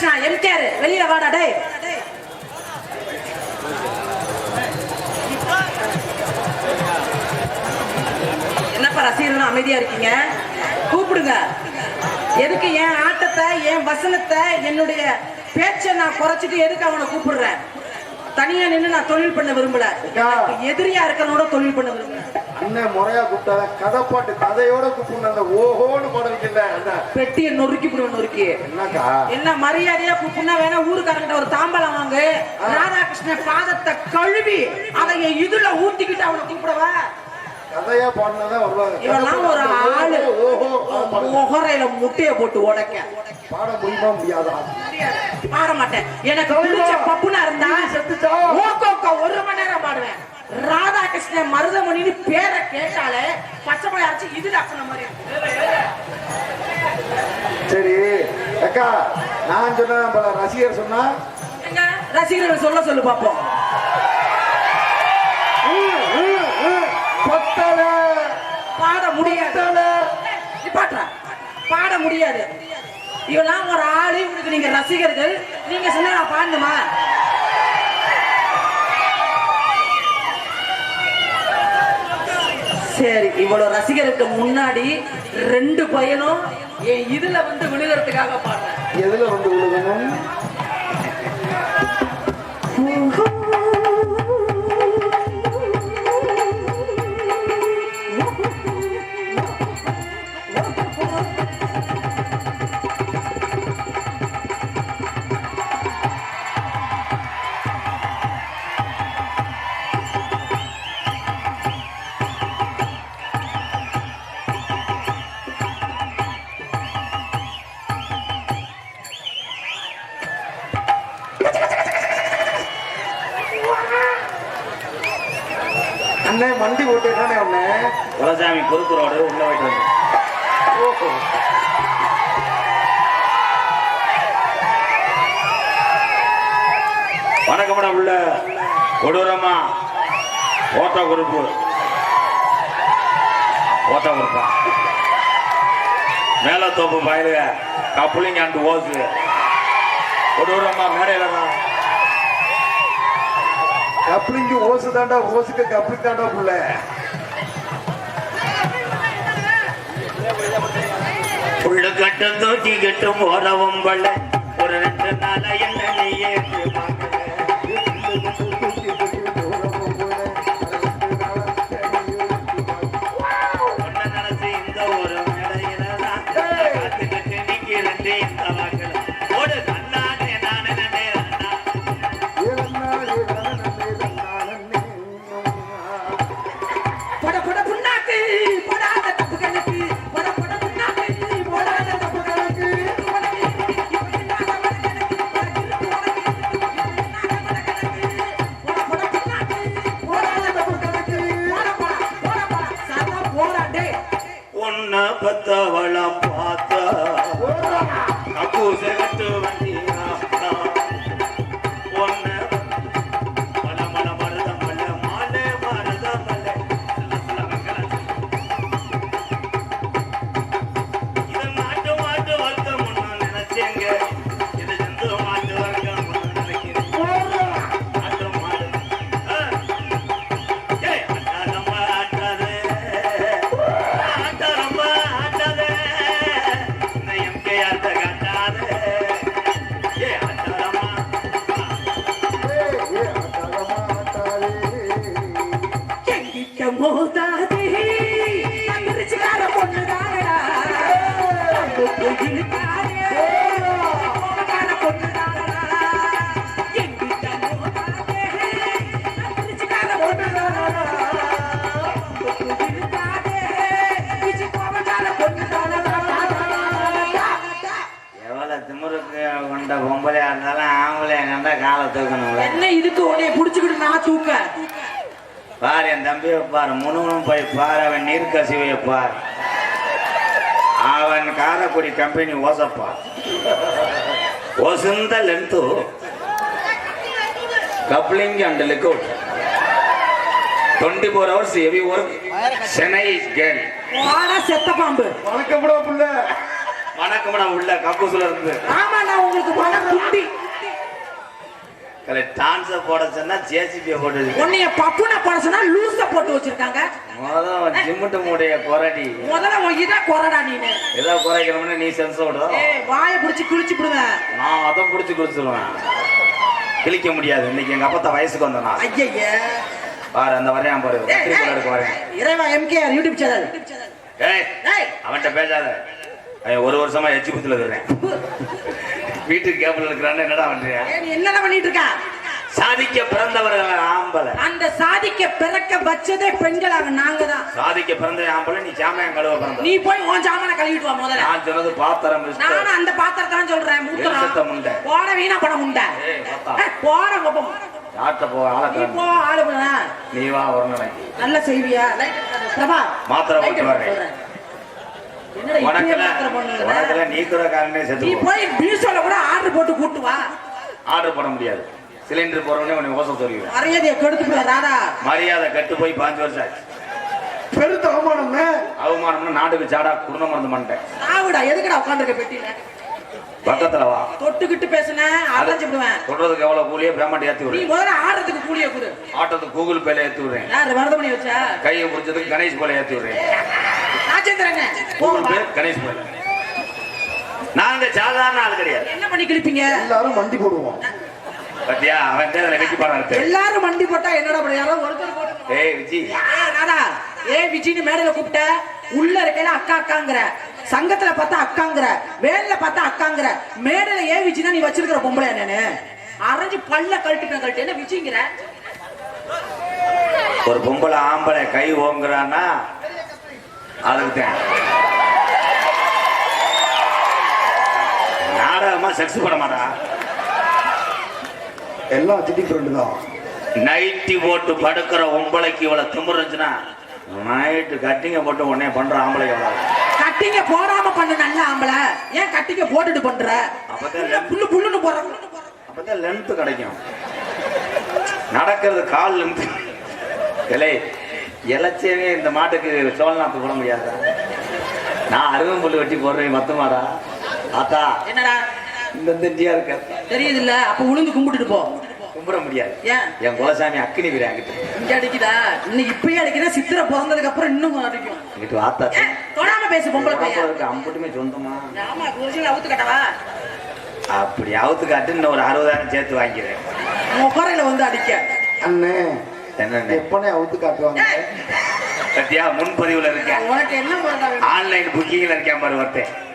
Radhakrishna MKR வெளியில வாடா டேய் என்னப்பா ரசிகர்கள் அமைதியா இருக்கீங்க? கூப்பிடுங்க. எதுக்கு என் ஆட்டத்தை என் வசனத்தை என்னுடைய பேச்சை நான் குறைச்சிட்டு எதுக்கு அவனை கூப்பிடுறேன்? தனியா நின்னு நான் தொழில் பண்ண விரும்பல. எதிரியா இருக்கிறனோட தொழில் பண்ண விரும்புறேன் அண்ணன் முறையா கூப்பிட்டாத கதைப்பாட்டு கதையோட கூப்பிடணும். அந்த ஓஹோன்னு பாட வைக்கல பெட்டியை நொறுக்கி விடுவேன் நொறுக்கி. என்னக்கா? என்ன மரியாதையா கூப்பிடுனா வேணா ஊருக்காரங்கிட்ட ஒரு தாம்பலம் வாங்கு. ராதாகிருஷ்ணன் பாதத்தை கழுவி அதை இதுல ஊத்திக்கிட்டு அவனை கூப்பிடவா? கதையா பாடினாதான் வருவாங்க இவெல்லாம் ஒரு ஆளு. ஓஹோ. முகரையில முட்டைய போட்டு உடைக்க. பாட முடியுமா முடியாதா? பாட மாட்டேன். எனக்கு பப்புனா இருந்தா செத்துச்சா? ஒரு மணி நேரம் பாடுவேன். ராதாகிருஷ்ணன் மருதமணின்னு பேரை கேட்டாலே பச்சை மலை அரைச்சு இது அசன மாதிரி. சரி அக்கா நான் சொன்ன நம்ம ரசிகர் சொன்னா? எங்க? ரசிகர்கள் சொல்ல சொல்லு பாப்போம். ம், ம், ம், பத்தல பாட முடியாது பாட முடியாது. இவெல்லாம் ஒரு ஆளு இவனுக்கு நீங்க ரசிகர்கள். நீங்க சொன்னா நான் பாடணுமா? சரி இவ்வளவு ரசிகருக்கு முன்னாடி ரெண்டு பையனும் என் இதுல வந்து விழுகிறதுக்காக பாடுறேன். எதுல வந்து விழுகணும்? அண்ணன் மண்டி ஓட்டேதானே அண்ணன் குலசாமி குறுக்கு ரோடு உள்ள போயிட்டு வந்து ஓஹோ. வணக்கம் உள்ள கொடூரமா ஓட்ட குறுப்பு ஓட்ட குறுப்பா மேல தோப்பு பயலுக. கப்புளிங்க அண்டு ஓசு. கொடூரமா மேடையில தான் கப்ளிங்கு ஓசு தாண்டா ஓசுக்கு கப்ளிங் தாண்டா புள்ள உள்ள கட்டம் தோட்டி கட்டும் ஓரவும் பள்ள. ஒரு ரெண்டு நாள என்ன நீயே திமுருக்கு கொண்ட பொம்பளையா இருந்தாலும் ஆம்பளையா காலை தூக்கணும்ல. என்ன இதுக்கு உன்னைய புடிச்சுக்கிட்டு நான் தூக்க? பாரு என் தம்பியை பாரு முனுவனும் போய் பாரு அவன் நீர்க்கசிவையை பார். அவன் காரக்குடி கம்பெனி ஓசப்பா. ஓசுந்த length coupling and liquid twenty four hours எவி work Chennai girl செத்த பாம்பு. வணக்கம் பிள்ளை. வணக்கம் நான் உள்ள கக்கூசுல இருந்து. ஆமா நான் உங்களுக்கு வணக்கம் டான்ஸ போட சொன்னா ஜேசிபிய போட்டு. உன்னைய பப்புன போட சொன்னா லூச போட்டு வச்சிருக்காங்க. முதல்ல ஜிம்முட்டு மூடைய குறடி. முதல்ல உன் இதை குறடா நீனு. ஏதோ குறைக்கணும்னு நீ சென்ஸ் ஏய் வாயை பிடிச்சி கிழிச்சு விடுவேன் நான் அதை பிடிச்சி குடிச்சிருவேன் கிழிக்க முடியாது. இன்னைக்கு எங்க அப்பத்த வயசுக்கு வந்தனா ஐயய்ய பாரு அந்த வரையான் பாரு. வரேன் இறைவா எம்கேஆர் யூடியூப் சேனல் ஏய். அவன்கிட்ட பேசாத. ஒரு வருஷமா எச்சி புத்துல இருக்கிறேன். வீட்டுக்கு கேபிள் இருக்கிறான்னு என்னடா பண்றியா? என்னடா பண்ணிட்டு இருக்க சாதிக்க பிறந்தவர்கள் ஆம்பளை. அந்த சாதிக்க பிறக்க வச்சதே பெண்களாக நாங்க தான் சாதிக்க பிறந்த ஆம்பளை நீ சாமியம் கழுவ பிறந்த. நீ போய் உன் சாமான கழுவிட்டு வா முதல்ல. நான் சொன்னது பாத்திரம். நானும் அந்த பாத்திரத்தை தான் சொல்றேன் மூத்தரம் முண்டை. போட வீணா படம் உண்டா. போட கோப்பம் யார்கிட்ட போ ஆளை நீ. போ ஆளு நீ வா ஒரு நாளைக்கு நல்ல செய்வியா? பிரபா மாத்திரை போட்டு வரேன். உனக்குல நீ நீ செத்து. போய் மீசோல கூட ஆர்டர் போட்டு கூட்டு வா. ஆர்டர் பண்ண முடியாது. சிலிண்டர் போறவனே உன்னை ஓசம் சொல்லிடுவேன். மரியாதையை கெடுத்துட்டு ராடா மரியாதை கட்டு போய் பாஞ்சு வருஷம் ஆச்சு. பெருத்த அவமானம்னே அவமானம்னா நாட்டுக்கு மருந்து பண்ணிட்டேன் சாவுடா எதுக்குடா உட்காந்துருக்க பெட்டியில? பக்கத்துல வா. தொட்டுக்கிட்டு பேசுன அரைஞ்சு விடுவேன் சொல்றதுக்கு எவ்வளவு கூலியே பேமெண்ட் ஏத்தி நீ விடுறேன் முதல்ல ஆடுறதுக்கு கூலிய கொடு. ஆட்டத்துக்கு கூகுள் பேல ஏத்தி விடுறேன். யாரு வரதமணி வச்சா? கையை பிடிச்சதுக்கு கணேஷ் போல ஏத்தி விடுறேன். ராஜேந்திரங்க கணேஷ் நாங்க சாதாரண ஆள் கிடையாது. என்ன பண்ணி கிழிப்பீங்க? எல்லாரும் மண்டி போடுவோம். பத்தியா? அவன் தேர்தல வெட்டி பாடுறாரு எல்லாரும் மண்டி போட்டா என்னடா பண்ண யாரோ ஒருத்தர் போட்டு ஏய் விஜி. ஏய், நாடா ஏ விஜின்னு மேடையில கூப்பிட்ட உள்ள இருக்கையில அக்கா அக்காங்கிற. சங்கத்துல பார்த்தா அக்காங்கிற. வேன்ல பார்த்தா அக்காங்கிற. மேடையில ஏன் விஜினா நீ வச்சிருக்கிற பொம்பளை நானு அரைஞ்சு பல்ல கழட்டுப்பேன் கழட்டு. என்ன விஜிங்கிற? ஒரு பொம்பளை ஆம்பளை கை ஓங்குறான்னா அதுக்கு தான் நாடகமா செக்ஸ் பண்ண மாட்டா. எல்லாம் சிட்டி ஃப்ரெண்டு தான். நைட்டி போட்டு படுக்கிற பொம்பளைக்கு இவ்வளவு திமிரு இருந்துச்சுன்னா நைட்டு கட்டிங்க போட்டு உடனே பண்ற ஆம்பளை எவ்வளவு? கட்டிங்க போடாம பண்ண நல்ல ஆம்பளை. ஏன் கட்டிங்க போட்டுட்டு பண்ற? அப்பதான் புல்லு புல்லுன்னு போற அப்பதான் லென்த் கிடைக்கும். நடக்கிறது கால் லென்த் இலை இலைச்சவே இந்த மாட்டுக்கு சோழநாத்து போட முடியாதா? நான் அருவம் புல்லு வெட்டி போடுறேன் மத்த மாடா ஆத்தா என்னடா? இந்த திண்டியா இருக்க. தெரியுது இல்ல அப்ப உளுந்து கும்பிட்டுட்டு போ. கும்பிட முடியாது. ஏன்? என் குலசாமி அக்கினி வீடு அங்கிட்டு இங்க அடிக்குதா? இன்னைக்கு இப்பயே அடிக்கிறா சித்திரை பிறந்ததுக்கு அப்புறம் இன்னும் அடிக்கும். அங்கிட்டு ஆத்தா தொடாம பேசு பொம்பளை பையன். அம்பட்டுமே சொந்தமா? ஆமா குருஜி அவுத்து கட்டவா? அப்படி அவுத்து காட்டு இன்னும் ஒரு அறுபதாயிரம் சேர்த்து வாங்கிக்கிறேன். உன் குறையில வந்து அடிக்க. அண்ணே என்னன்னு? எப்பனே அவுத்து காட்டுவாங்க. சத்தியா முன்பதிவுல இருக்கேன். ஆன்லைன் புக்கிங்ல இருக்கேன் பாரு ஒருத்தன்.